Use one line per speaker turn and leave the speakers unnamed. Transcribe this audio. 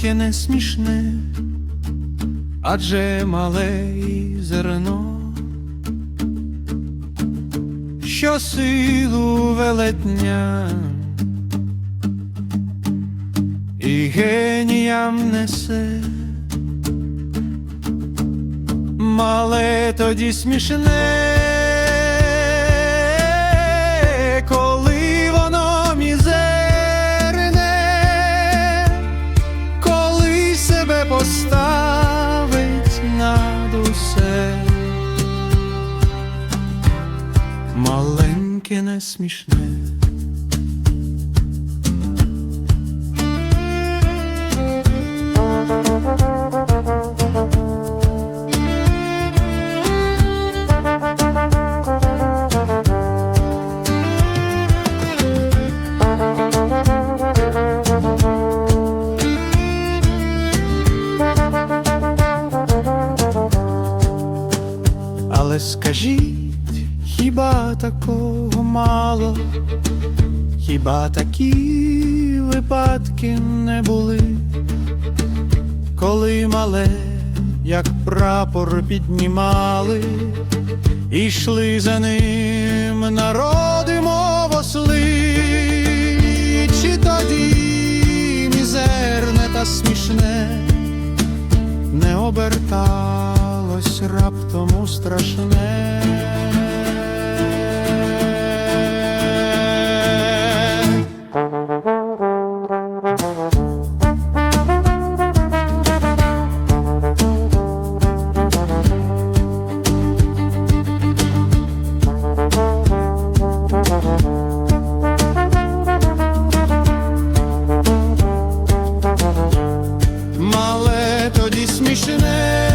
маленьке не смішне, адже мале і зерно, що силу велетня і геніям несе. Мале тоді смішне, маленьке не смішне. Але скажіть, хіба такого мало? Хіба такі випадки не були, коли мале, як прапор піднімали, і йшли за ним народи, мов чи тоді мізерне та смішне не обертай say